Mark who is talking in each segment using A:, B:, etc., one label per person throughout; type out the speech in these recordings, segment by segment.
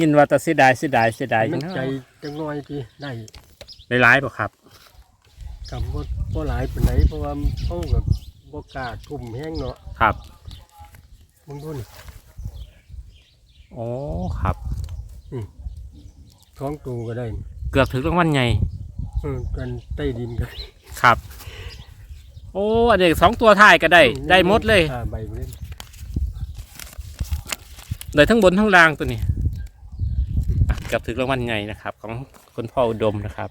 A: ยินว่าแต่เสียดายเสียดายเสียดาย
B: มั
A: จั
B: น
A: ง
B: ใจจังน้อยที่ได้
A: ได้หลายบ่ครับ
B: กับบ่บ่หลายปานไหนเพราะว่าเขากับบ่กล้าทุ่มแห้งเนาะ
A: ครับ
B: มึงดูนี่
A: โอ้ครับ
B: ท้องตูก็ได้
A: เกือบถึงรางวัลใหญ่
B: เออกันใต้ดินก็ได้
A: ครับ โอ้อันนี้สองตัวท้ายก็ได้ ได้หมดเลย
B: อ่าใบเล่น
A: ได้ทั้งบนทั้งล่างตัวนี้อะเกือบถึงรางวัลใหญ่นะครับ ของคุณพ่ออุดมนะครับ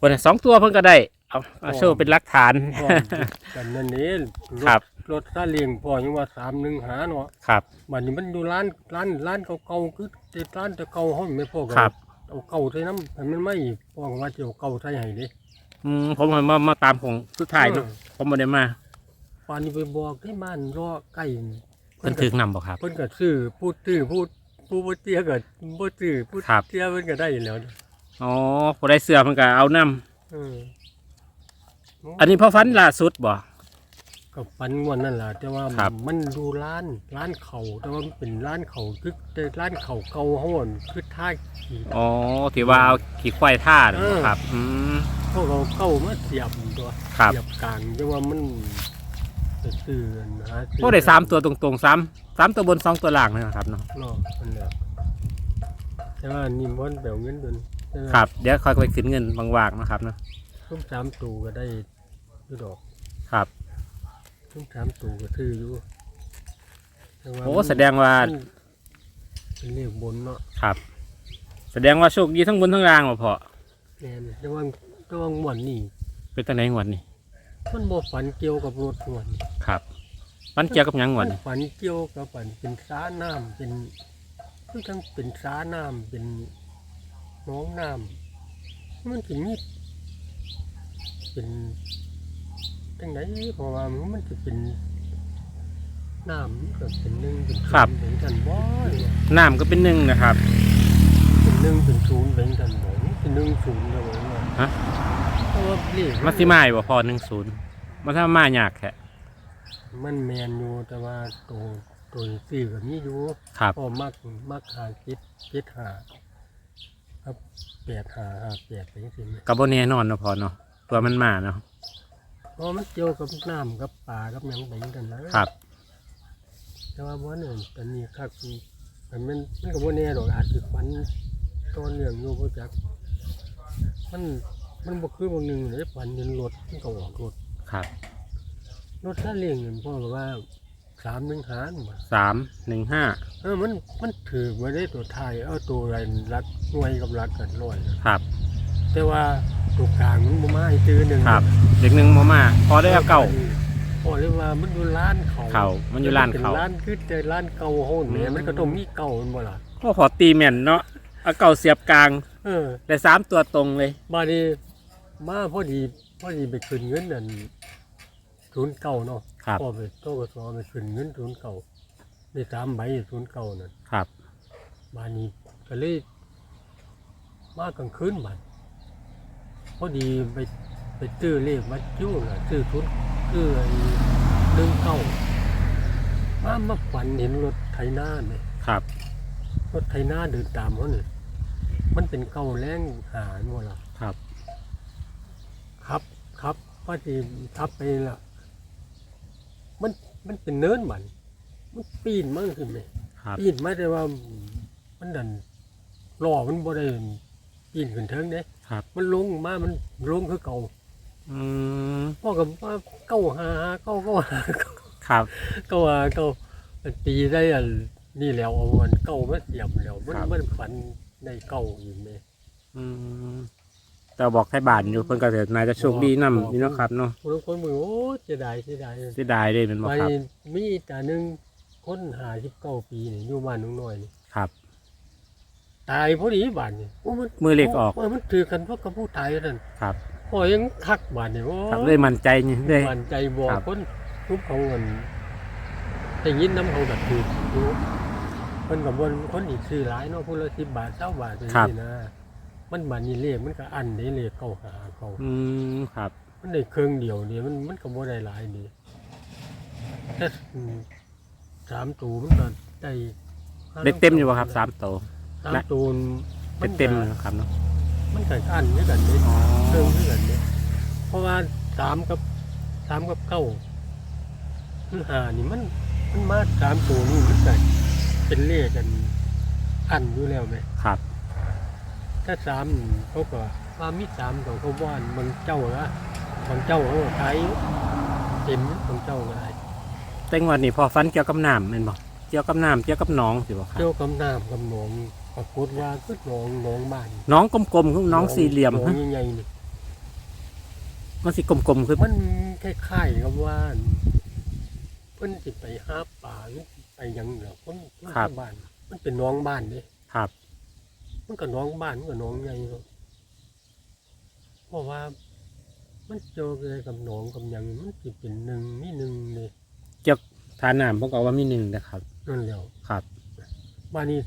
A: วันนี้สองตัวเพิ่นก็ได้เอาเอาโชว์เป็นหลักฐาน
B: พร้อมกันนั่นนี่ร
A: ครั
B: ถ
A: บ
B: รถซาเลียงพ่อยังว่า3 1หาเนาะ
A: ครับ
B: บัดนี้มันอยู่ร้านร้านร้านเก่าๆคือติดร้านแต่เก่าเฮาไม่พอกั
A: ครับ
B: เอาเก่าใส่น้ำให้มันไม่พ่อก็ว่าจะเอาเก่าใส่ให้เด้
A: อืมผมมามาตามของสุดท้ายเนอะ
B: เออ
A: ผมมาได้มา
B: ป่านนี้ไปบอกที่บ้านรอใกล้
A: เพิ่นถึงนำบ่ครับ
B: เพิ่นก็ซื้อพูดตื้อพูด ผู้บ่เตี้ยก็บ่ตื้อพูด
A: ครับ
B: เตี้ยเพิ่นก็ได้แล้ว
A: อ๋อพอได้เสื้อมันก็เอานำ
B: เออ
A: อันนี้พ่อฟันล่าสุดบ่
B: ก็ปันงวนนั่นล่ะแต่ว่า
A: ครับ
B: มันดูร้านร้านเขาแต่ว่ามันเป็นร้านเขาคือแต่ร้านเขาเก่าเฮาอะคือท่าขี่
A: อ๋อที่ว่าเอาขี่ควายท่าน่ะ
B: เออ
A: ครับ อืม
B: พวกเราเก่ามาเสียบตัว
A: ครับ
B: เสียบกลางแต่ว่ามัน ไปซื้ออันหาซื้
A: พวกได้สามตัวตรงๆซ้ำสามตัวบนสองตัวล่างเลยนะครับเนาะ
B: เนาะมันแหละแต่ว่านี่มันแบวเงินเดือนแต่ว่า
A: ครับเดี๋ยวค่อยไปขึ้นเงินบางวากนะครับเนาะ
B: ทุ่มสามตูก็ได้อยู่ดอก
A: ครับ
B: ทุ่มสามตูก็ซื้ออยู่แต่ว่า
A: โอ้
B: มัน
A: แสดงว่า
B: มันเป็นเลขบนเนาะ
A: ครับ แสดงว่าโชคดีทั้งบนทั้งล่างบ่พอ
B: แน่นแต่ว่าแต่ว่างวดนี่
A: เป็นตั้งไหนงวดนี่
B: มันบ่ฝันเกี่ยวกับรถงวดนี่
A: ครับ มันเกี่ยวกับหยังงวด
B: มัน
A: นี่
B: ฝันเกี่ยวกับฝันเป็นสาน้ำเป็นคือทั้งเป็นสาน้ำเป็นหน้องน้ำมันถึงนี่เป็นจังไหนเพราะว่ามันจะเป็นน้ำมันก็เป็นหนึ่งเป็นศูนย์เป็นกันบ่เนี่ย
A: น้ำก็เป็นหนึ่งนะครับ
B: เป็นหนึ่งเป็นศูนย์เป็นกันบ่นี่เป็นหนึ่งศูนย์ก็บ่ว่า
A: ฮะ
B: เพราะว่าเลข
A: มันสิมาอยู่บ่พอหนึ่งศูนย์มันถ้ามายากแค่
B: มันแมนอยู่แต่ว่าตัวตัวซื้อก็มีอยู่
A: ครับ
B: พอมักมักหาคิดคิดหาครับแปดหาหาแปดไปจังซี่แหม
A: กับโบแน่นอนเนาะพอเนาะตัวมันมาเนาะ
B: เพราะมันเกี่ยวกับน้ำกับปลากับหยังไปกันนะครับ แต่ว่าบ่เนี่ยตอนนี้คักมันมันมันก็บ่แน่ดอกอาจสิฝันตอนเรื่องอยู่บ่จักมัน มันบ่คือบางหนึงเลยฝันเห็นรถมันก็ออกรถ
A: ครับ
B: รถซาเล้งนี่พ่อก็ว่าสามหนึ่งหารมา
A: สามหนึ่งห้า
B: เออมันมันถือมาได้ตัวไทายเอาตัวอะไรรัดหน่วยกับรัดกันร้อยนะครับ แต่ว่าตัวกลางมันบ่มาให้ตื้อหนึ่ง
A: ครับ เด็กหนึ่งมามาพอได้เอาเก่า
B: พอเลยว่ามันอยู่ร้านเขา
A: เขามันอยู่ร้านเขา
B: ป็ร้านคือแต่ร้านเก่าโหนเนี่
A: อื
B: ย
A: ม
B: มันก็ต้องมีเก่ามันบ่ล่ะ
A: ก็พอตีแม่นเนาะเอาเก่าเสียบกลาง
B: เออ
A: ได้สามตัวตรงเลย
B: บาดนี้ มาพอดีพอดีไปขึ้นเงินนั่นศูนย์เก่าเนาะ
A: ครับ
B: พอไปโตกสอไปขึ้นเงินศูนย์เก่าได้สามใบศูนย์เก่านั่น
A: ครับ
B: บานนี้ก็เลยมากลางคืนบัดพอดีไปไปซื้อเลขมาจู้น่ะซื้อทุนซื้อไอ้เรื่องเก่ามามาฝันเห็นรถไถนาเนี่ย
A: ครับ
B: รถไถนาเดินตามเขาเนี่ยมันเป็นเก่าแรงหาหมดละ
A: ครับ
B: ครับครับพ อดีทับไปละมันมันเป็นเนินมันมันปีนมากขึ้นเลย
A: ครับ
B: ปีนมาแต่ว่ามันดันล้อมันบ่ได้ปีนขึ้นเทิงเด้
A: ครับ
B: มันลงมามันลงคือเก่า
A: อืม
B: พ่อกับว่าเก้าหาเก้าเก้าหา
A: ครับ
B: เก้าหาเก้ามันตีได้อันนี่แล้วเอามันเก้ามาเสียบแล้วมัน
A: ครับ
B: มันฝันในเก้าอยู่แม่
A: อืม แต่บอกให้บานอยู่เพิ่นก็จะนายจะโชคดีนำนี่เนาะครับเนาะ
B: คนละคนมือโอ้เสียดายเสียดาย
A: เสียดายเลยแมันบ่
B: ไป
A: ครับ
B: มีแต่หนึ่งคนหาสิบเก้าปีนี่อยู่บ้านน้องน้อยนี่
A: ครับ
B: ตายพอดีบ้านนี่โอ้มัน
A: มือเล็กออก
B: โมันถือกันเพราะกับผู้ตายนั่น
A: ครับ
B: พ่อยังคักบ้านนี่โอ้
A: ครับเลยมั่นใจนี่เลย
B: มันใจบอก
A: ครับ
B: คนทุบเขาเงินแต่ยินน้ำเขาแบบถูกอยู่มันกับบนคนอีกซื้อหลายเนาะคนละสิบบาทเจ้าบาทเป็นนี่นะ มันบานนี้เลขมันก็อันนี้เลขเก้าหาเขา
A: อืมครับ
B: มันได้เครื่องเดียวนี่มันมันก็บ่ได้หลายดีแต่อืมสามตูมันก็ได้
A: ได้เต็มอยู่บ่ครับสามโต
B: สามตัว
A: ได้เต็มเลยนะครับเนาะ
B: มันก็อันด้วยกันเลยเพิ่มด้วยกันเลยเพราะว่าสามกับสามกับเก้าคือหานี่มัน มันมาสามตัวนี่มันก็เป็นเลขกัน อันอยู่แล้วไหม
A: ครับ
B: ถ้าสามนี่เขาก็ว่ามีสามของเขาว่านบางเจ้าละบางเจ้าเขาก็ขายเต็มบางเจ้าก็ได้
A: แต่งวันนี้พอฟันเกี่ยวกับน้ำแม่นบ่เกี่ยวกับน้ำเกี่ยวกับหน้องสิบ่ครับ
B: เจ้ากับน้ำกับหนองปรากฏว่าก็หนองหนองบ้าน
A: หน้องกลมๆคือหน้องสี่เหลี่ยม
B: หนองใหญ่ๆนี่
A: มันสิกลมๆคือ
B: มันคล้ายๆกับว่า เพิ่นสิไปหาป่าหรือไปหยังเหรอคนคนชาวบ้าน มันเป็นหน้องบ้านเด้
A: ครับ
B: มันก็หน้องบ้านมันก็หน้องใหญ่เนาะเพราะว่ามันเจอเลยกับหนองกับหยังมันสิเป็นหนึ่งมีหนึ่งเลย
A: เกี่ยวทานน้ำผมก็ว่ามีหนึ่งนะครับ
B: นั่นแหล้ว
A: ครับ
B: บ้านนี้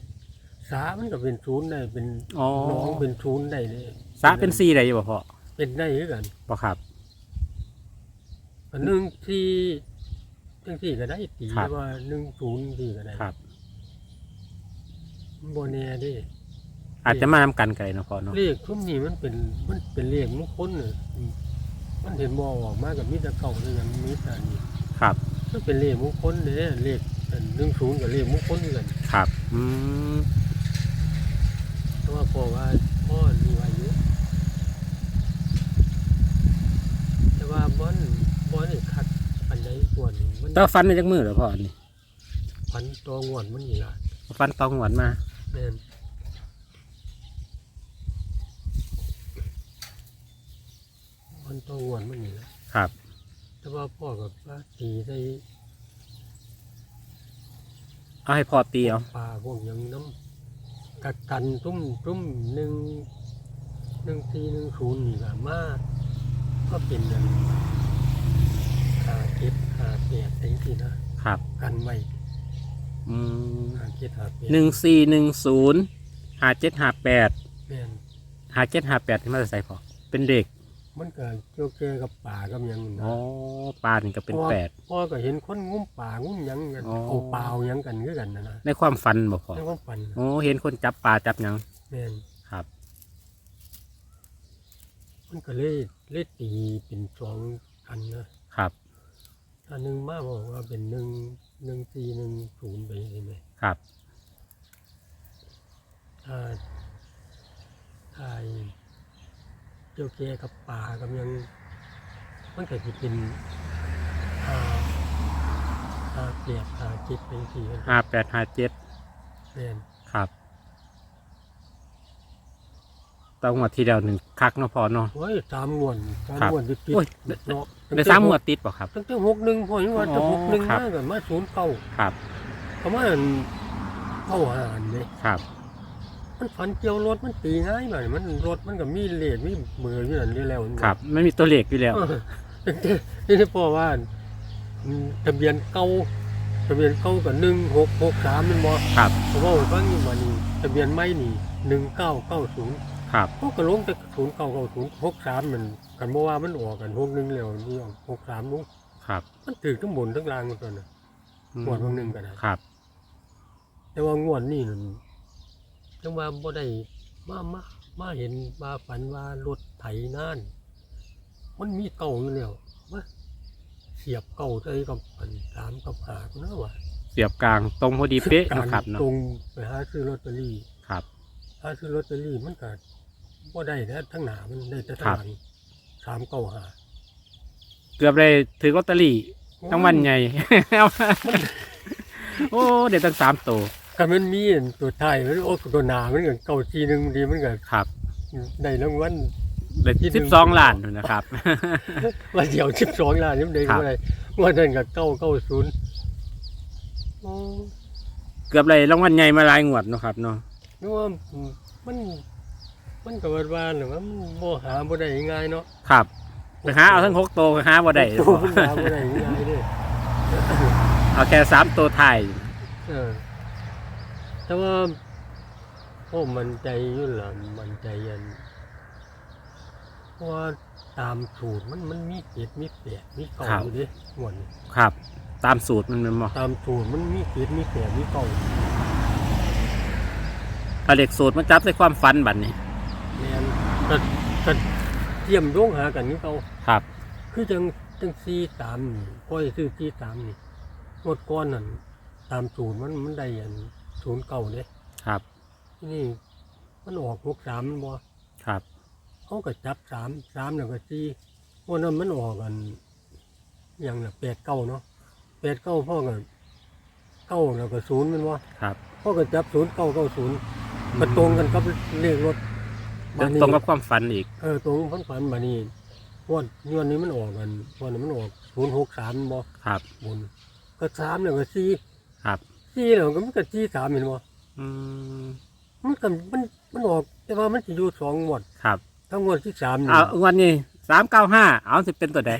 B: สามันก็เป็นศูนย์ได้เป็น
A: อ๋อ
B: หน้องเป็นศูนย์ได้เลย
A: สระเป็นสี่ได้อยู่บ่พ่อ
B: เป็นได้คือกัน
A: บ่ครับ
B: อันหนึ่งที่ทั้งที่ก็ได้ตี
A: ครับ
B: ว่าหนึ่งศูนย์ที่ก็ได้
A: ครับ
B: โบแน่เดิ
A: อาจจะมานำกันไกลเนาะพ่อเนาะ
B: เลขทุ่มนี้มันเป็นมันเป็นเลขมงคลเนี่ยมันเห็นบอออกมากับมิตรเก่าเลยยังมิตรนี่
A: ครับ
B: มันเป็นเลขมงคลเลยเลขหนึ่งศูนย์กับเลขมงคลเหมือนกัน
A: ครับอืม
B: เพราะว่าพอว่าพ่อมีอายุแต่ว่าบอนบอนนี่ขัดปันไดส่วนมัน
A: แต้ฟันในจักมือเหรอพ่ออันนี่
B: พันตัวงวนมันนี่ละ
A: ฟันตองหวานมา
B: แม่นพัน ตัวงวนมันนี่ละ
A: ครับ
B: แต่ว่าพ่อกับว่าตีได้
A: เอาให้พ่อตีเอา
B: ปลาพวกหยังน้ำกัดกันตุ้มตุ้มหนึ่งหนึ่งสี่หนึ่งศูนย์นี่ละมาก็เป็นอันหาเก็ดหาแปดอะไรที่นะครับ กันไว้
A: อืม
B: หาเก็ดหาแปด
A: หนึ่งสี่หนึ่งศูนย์ห้าเจ็ดห้าแปด
B: แม่น
A: ห้าเจ็ดห้าแปดที่มาจะใส่พอเป็นเด็ก
B: มันก็เกี่ยวแก่กับป่ากับหยังนะ
A: อ๋อปลานี่ก็เป็นแปด
B: พ่อก็เห็นคนงุ้มป่างุ้มหยังกัน
A: อ๋อ
B: เอาเปล่าหยังกันคือกันนะนะ
A: ในความฝันบ่พอ
B: ในความฝัน
A: โอ้เห็นคนจับปลาจับหยัง
B: แม่น
A: ครับ
B: มันก็เลยเลยตีเป็นสองอันนะครับถ้าหนึ่งมาบอกว่าเป็นหนึ่งหนึ่งสี่หนึ่งศูนย์ไปใช่ไหม
A: ครับ
B: ถ้าถ้า ไอ้เจ้าแก่กับป่ากับหยังมันก็จะเป็นหาหาเปรียบหาจิตเป็นสี่กัน
A: ห้าแปดห้าเจ็ด
B: แม่น
A: ครับต้องมาทีเดียวหนึ่งคักเนาะพอเนาะ
B: โอ้ยสามงวนสาม
A: ครับ
B: งวนติดติด
A: โอ้ย
B: เนาะ
A: ได้สามหมวดติดป่ะครับ
B: ตั้งแต่หกหนึ่งพอยังว่าจะ
A: อ๋อ
B: หกหนึ่ง
A: ครับ
B: มากันมาศูนย์เก้า
A: ครับ
B: ประมาณเข้าหารเลย
A: ครับ
B: มันฝันเกี่ยวรถมันตีง่ายหน่อยมันรถมันก็มีเลขมีเบอร์อยู่นั่นนี่แล้ว
A: ครับไม่มีตัวเลขอยู่แล้ว
B: เออตั้งแต่นี่ที่พ่อว่าอืมทะเบียนเก้าทะเบียนเก้ากับหนึ่งหกหกสามมันบ่
A: ครับ
B: เพราะว่าฟังอยู่มานี่ทะเบียนไม่นี่หนึ่งเก้าเก้าศูนย์
A: ครับ
B: พวกกระลงแต่ศูนย์เก้าเก้าศูนย์หกสามมันกันเมื่อว่ามันออกกันหกหนึ่งแล้วนี่ออกหกสามนุ้ง
A: ครับ
B: มันถือทั้งบนทั้งล่างกันตัวน่ะงวดวันหนึ่งก็ได้
A: ครับ
B: แต่ว่างวดนี่นั่น จังว่าบ่ได้มามามาเห็นมาฝันว่ารถไถน่านมันมีเก่าอยู่แล้วมาเสียบเก่าใส่กับอันสามกับหาก็น่าว่า
A: เสียบกลางตรงพอดีเป๊ะนะครับ
B: ต
A: เนาะ
B: รงไปหาซื้อลอตเตอรี่
A: ครับ
B: หาซื้อลอตเตอรี่มันก็บ่ได้นะทั้งหนามันได้แต่ทั้
A: ครั
B: ง
A: บ
B: หลังสามเก้าหา
A: เกือบได้ถือลอตเตอรี่ทั้งวันใหญ่โอ้เดี๋ยวตั้งสามตัว
B: ก็มันมีอันตัวไทายมันโอ้ตัวหนามันก็เก่าทีหนึงดีมันก็
A: ครับ
B: ได้รางวัล
A: เลย
B: ที่หนึ่
A: สิ
B: ง
A: บสองล้านอยู่นะครับ
B: ว่าเดี๋ยวสิบสองล้านนี่มันได้
A: ครับ
B: เท่าไหร่ว่านั่นก็เก้าเก้าศูนย์โอ้
A: เกือบเลยรางวัลใหญ่มาหลายงวดเนาะครับเนาะ
B: นึกว่ามัน มันก็ว่าว่าหรือว่ามันบ่หาบ่ได้ง่ายเนาะ
A: ครับไปหาเอาทั้งหกตัวก็หาบ่ได้
B: โตมันหาบ่ได้ง่ายเด้
A: เอาแค่สามตัวไทาย
B: เออ แต่ว่าพ่อมันใจอยู่ล่ะมันใจยันเพราะว่าตามสูตรมันมันมีเจ็ดมีแปดมีเก้าอยู่เด้หมด
A: ครับ ตามสูตรมันเป็นบ่
B: ตามสูตรมันมีเจ็ดมีแปดมีเก้า
A: เอาเหล็กสูตรมาจับใส่ความฝันบัดนี้
B: แม่นก็ก็เทียมโยงหากันนี่เขา
A: ครับ
B: คือจังจังซีสามนี่ก้อยซื้อซีสามนี่งวดก้อนนั่นตามศูนย์มันมันได้อัน ศูนย์เก่าเนี่ย
A: ครับ
B: ที่นี่มันออกหกสามบ่
A: ครับ
B: เขาก็จับสามสามแล้วก็ซีวันนั้นมันออกกันอยังน่ะแปดเก้าเนาะแปดเก้าพ่อก็เก้าแล้วก็ศูนย์แมันว่า
A: ครับ
B: พ่อก็จับศูนย์เก้าเก้าศูนย์ก็ตรงกันกับเลขรถบัดนี้
A: ตรงกับความฝันอีก
B: เออตรงพันฝันมานี่งวดงวดนี้มันออกกันงวดนี้มันออกศูนย์หกสามบ่
A: ครับ
B: บนก็สามเนี่ยก็สี่
A: ครับ
B: สี่แล้วก็มันก็สี่สามเห็นบ่
A: อืม
B: มันก็มันมันออก แต่ว่ามันจะอยู่สองงวด
A: ครับ
B: ทั้งงวดที่สามนี่
A: เอาวันนี้สามเก้าห้าเอาสิเป็นตัวใด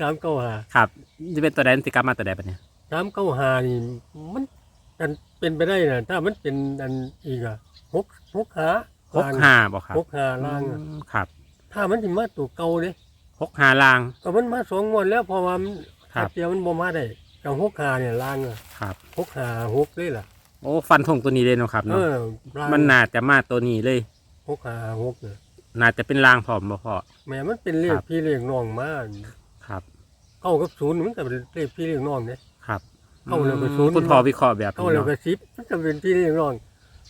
B: สามเก้าห้า
A: ครับจะเป็นตัวใดสิกลับมาตัวใดบัดนี้
B: สามเก้าห้านี่มันกันเป็นไปได้นะถ้ามันเป็นอันอีกอะหกหกหา
A: หกห้าบอกครับ
B: หกหาล่างอะ
A: อืมครับ
B: ถ้ามันสิมาตัวเก่าเด้
A: หกห้าลาง
B: ก็มันมาสองงวดแล้วเพอว่ามัน
A: ครับ
B: เดียวมันบ่มาได้ กับหกหาเนี่ยล่างอะ
A: ครับ
B: หกหาหกเลยล่ะ
A: โอ้ฟันธงตัวนี้เลยเนาะครับ
B: เอ
A: เนาะ
B: อล่าง
A: มันน่าจะมาตัวนี้เลย
B: หกหาหกเนี่ย
A: น่าจะเป็นลางผอมบ่พอ
B: แหม่มันเป็นเล
A: ค
B: ข
A: รับ
B: พี่เลขน้องมา
A: ครับ
B: เก้ากับศูนย์มันก็เป็นเลขพี่เลขน้องเนี่ย
A: ครับ
B: เข้าแล้วก็ศูนย์
A: คุณพ่อวิเคราะห์แบบ
B: เก้า
A: นี้
B: แล้ว
A: เนาะ
B: ก็สิบมันก็เป็นพี่เลขน้อง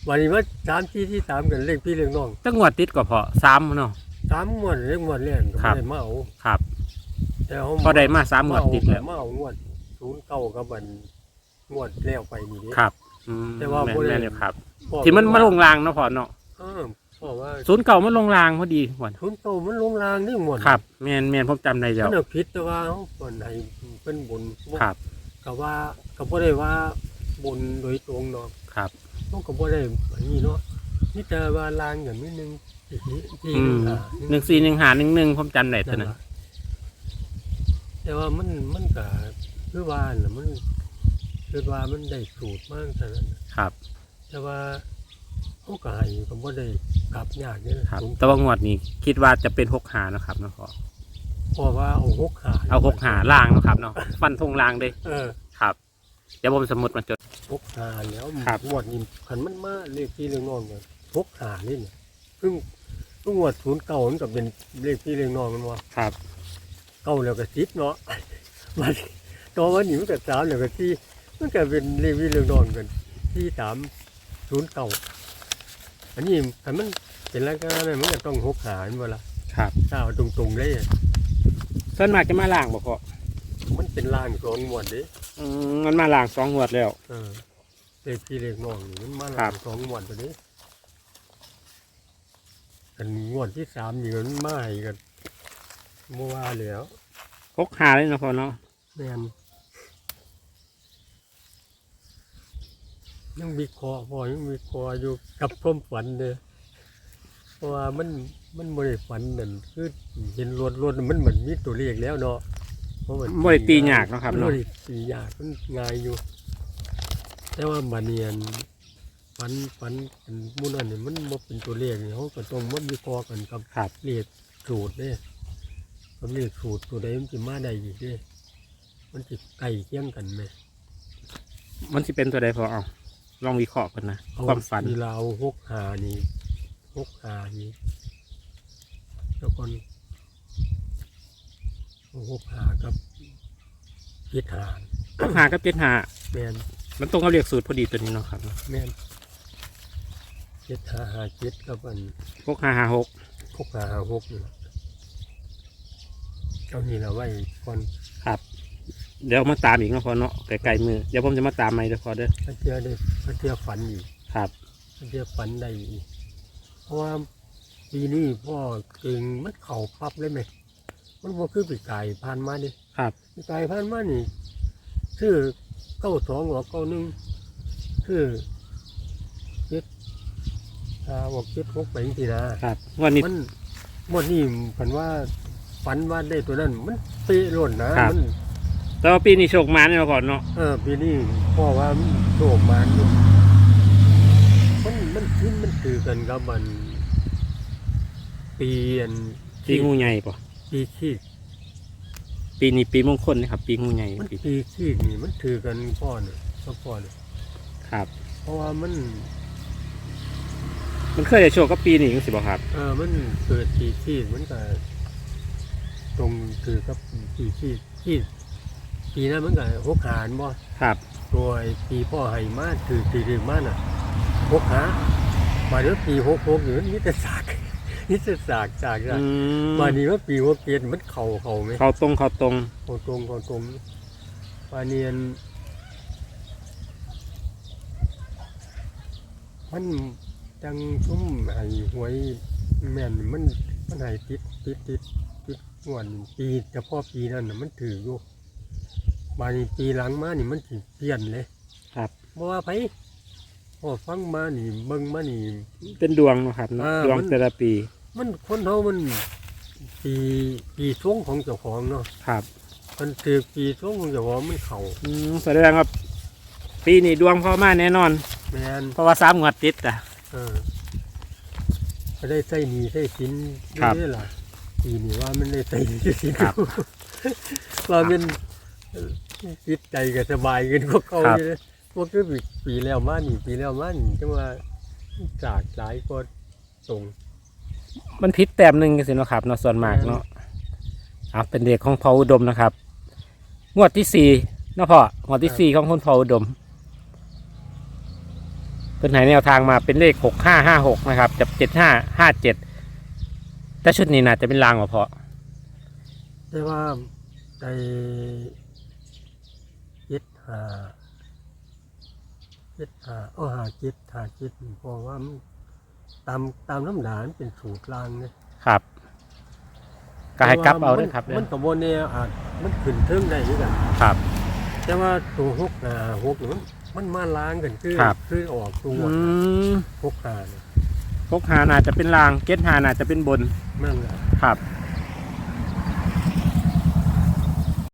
B: วันนี้ว่าสามที่ที่สามกันเลขพี่เลขน้อง
A: ตั้งงวดติดกว่าพอสามเนาะ
B: สามงวดเลขงวดแรกก็
A: ครับ
B: ไม่ได้มาเอา
A: ครับ
B: แต่เขา
A: พอได้มาสามงวดติดแล้ว
B: มาเอางวด ศูนย์เก้ากับมันงวดแล้วไปนี่เด้
A: ครับอืม
B: แต่ว่า
A: แม่น
B: บ่ได้
A: แม่นเลยครับ
B: พ่อ
A: ที่มันมาลงรางเนาะพอเนาะ
B: เออพ่อว่า
A: ศูนย์เก่ามันลงรางพอดีหวน
B: ศูนย์เก้ามันลงรางนี่หมด
A: ครับแม่นแม่นผมจำได้แล้ว
B: มันเอาผิดแต่ว่าเขาคนให้เป็นบุญ
A: ครับ
B: ก็ว่าก็บ่ได้ว่าบุญโดยตรงเนาะ
A: ครับ
B: มันก็บ่ได้อันนี้เนาะนี่แต่ว่าลางอย่างนี้นึงอีกนิดที
A: อื
B: นึ
A: ม
B: งอะ
A: หนึ่งสี่หนึ่งหาหนึ่งหนึ่งผมจำได้ตัว
B: นั่น
A: นั้น
B: ล่ะแต่ว่ามันมันก็ คือว่าน่ะมันคือว่ามันได้สูตรมากเท่านั้นน่ะ
A: ครับ
B: แต่ว่าเขาก็ให้ก็บ่ได้กลับยากเนี่ย
A: ครับ
B: สูง
A: แต่ว่างวดนี้คิดว่าจะเป็นหกหาเนาะครับเนาะพอ
B: เพราะว่าเอาหกหา
A: เอาหกหาล่างเนาะครับเนาะฟันธงล่างเลย
B: เออ
A: ครับ เดี๋ยวผมสมมติมาจด
B: หกหาแล้ว
A: ครับ
B: งวดนี้คันมันมาเลขที่เลขน้องกันหกหานี่เนี่ยซึ่งซึ่งงวดศูนย์เก่ามันก็เป็นเลขที่เลขน้องมันว่า
A: ครับ
B: เก้าแล้วก็สิบเนาะมัน ตัววันนี้มันก็สามแล้วก็สี่มันก็เป็นเลขวิเลขนอนกันที่สามศูนย์เก้าอันนี้ถ้ามันเป็นลักษณะนั้นมันก็ต้องหกหารเวลา
A: ครับ
B: ถ้าเอาตรงๆเลยอะ
A: ส่วนมากจะมาล่างบ่พอ
B: มันเป็นล่างสองงวดเด้
A: อืมมันมาล่างสองงวดแล้ว
B: เออเลขที่เลขนอนนี่มันมา
A: ครั
B: ล่า
A: บ
B: งสองงวดตัวนี้กันงวดที่สามนี่มันมาให้กันเมื่อวานแล้ว
A: หกหาเลยเนาะพอเนาะ
B: แม่น ยังมีคอพอยังมีคออยู่กับพร้อมฝันเลยเพราะว่ามันมันบริฝันนั่นคือเห็นรถรถมันเหมือนมีตัวเลขแล้วเนาะเพราะมัน
A: บ่ได้ตียากเนาะครับ
B: มัน
A: เนาะ
B: บ่ได้ตียากมันง่ายอยู่ แต่ว่าบาเนียนฝันฝันเป็นหมู่นั่นนี่มันบ่เป็นตัวเลขนี่เขาก็ต้องมันวิเคราะห์กันกับ
A: ครับ
B: เลขสูตรเนี่ยกับเลขสูตรตัวใดมันจะมาได้อีกเด้มันจะใกล้เคียงกันไหม
A: มันสิเป็นตัวใดพอเอา ลองวิเคราะห์กันนะความฝัน
B: มีเราหกหานี่หกหานี่แล้วก่อนหกหากับเจ็ดหา
A: หกหากับเจ็ดหา
B: แมน
A: มันตรงกับเรียกสูตรพอดีตัวนี้เนาะครับ
B: แมนเจ็ดหาหาเจ็ดกับอัน
A: หกหาหาหก
B: หกหาหาหกนี่ล่ะเอานี่เราไว้ก่อน
A: ครับ เดี๋ยวมาตามอีกเนาะพอเนาะไกลๆมือเดี๋ยวผมจะมาตามใหม่เด้อพอเด้อ
B: ถ้าเทียได้ถ้าเทียฝันอีก
A: ครับ
B: เรียกฝันได้อีกเพราะว่าปีนี้พ่อเก่งมันเข่าปั๊บเลยไหมมันบ่คือปีกไก่ผ่านมาดิ
A: ครับ
B: ปีกไก่ผ่านมานี่ชื่อเก้าสองหรอเก้าหนึ่งชื่อเจ็ดอ่าบอกเจ็ดหกไปจริงๆนะครับ
A: วันนี้
B: มันหมดนี่ผันว่าฝันว่าได้ตัวนั้น มันเป๊ะหล่นนะครับ มัน
A: แต่ว่าปีนี้โชคมาเนี่ยก่อนเนาะ
B: เออปีนี้พ่อว่ามันโชคมาอยู่มันมันชิ้นมันคือกันกับมัน ปีอัน
A: ปีงูใหญ่ปะ
B: ปีขี้
A: ปีนี้ปีมงคลนะครับ ปีงูใหญ่
B: มัน
A: ปี
B: ปีขี้นี่มันถือกันพ่อเนี่ยก็พ่อเนี่ย
A: ครับ
B: เพราะว่ามัน
A: มันเคยจะโชคก็ปีนี้จังสิบ่ครับ
B: เออมันเกิดปีที่มันก็ตรงคือกับปีที่ที่ ปีนั้นมันก็หกหารบ่
A: ครับ
B: ตัวไอ้ปีพ่อให้มาถือถือถือมาน่ะหกหามาเดี๋ยวปีหกหกอยู่นี่แต่สากนี่แต่สากสาก
A: อื
B: สาก
A: ม
B: มานี้ว่าปีหกเกียนมันเข่าเข่าไหม
A: เขาตรงเขาตรง
B: เข่าตรงเข่าตรงมาเนียนมันจังชุ่มให้หวยแม่นมันมันให้ติดติดติดติดงวนปีแต่พ่อปีนั้นน่ะมันถืออยู่ มานี่ปีหลังมานี่มันสิเปลี่ยนเลย
A: ครับ
B: บ่ว่าไผพอฟังมานี่เบิ่งมานี่
A: เป็นดวงเนาะครับเนาะ
B: อ่า
A: ดวง
B: มัน
A: แต่ละปี
B: มันคนเฮามันปีปีช่วงของเจ้าของเนาะ
A: ครับ
B: มันคือปีช่วงของเจ้าของมันเข้า
A: อืมแสดงว่าปีนี้ดวงพ่อมาแน่นอน
B: แม่น
A: เพราะว่าสามงวดติดอะ
B: เออก็ได้ใส่หนี้ใส่สิน
A: ครับ
B: นี่ล่ะปีนี้ว่ามันได้ใส่หนี้ใส่สิน
A: ครับ
B: ว่ามันเอ่อ จิตใจก็สบายขึ้นกว่าเก่า
A: ครับ
B: อยู่เลยพวกคือปีปีแล้วมานี่ปีแล้วมานี่จังว่าจากหลายก็ตรง
A: มันพิษแต้มหนึ่งกันสิเนาะครับเนาะส่วนมากเนาะเอาเป็นเด็กของพออุดมนะครับ งวดที่สี่เนาะพ่องวดที่สี่ของคนพออุดม เป็นไหนแนวทางมาเป็นเลขหกห้าห้าหกนะครับจับเจ็ดห้าห้าเจ็ดแต่ชุดนี้น่าจะเป็นลางกว่าพอ
B: แต่ว่าในเจ็ด หาเจ็ดหาเอหาเจ็ดหาเจ็ดเพราะว่ามันตามตามน้ำหนานเป็นสูตรลางเนี่ย
A: ครับก็ให้กลับเอาด้วยครับ
B: มั
A: เด้
B: น
A: อ
B: กับโบเนี่ยอาจมันขึ้นเทิงได้ด้วยกัน
A: ครับ
B: แต่ว่าตัวหกหาหกนี่มันมันมาล้างกันคือ
A: ค,
B: คือออกตัวหกหาเนี่ย
A: พกหาน่าจะเป็นลางเก็ตหาน่าจะเป็นบน
B: นั่นแหละ
A: ครับ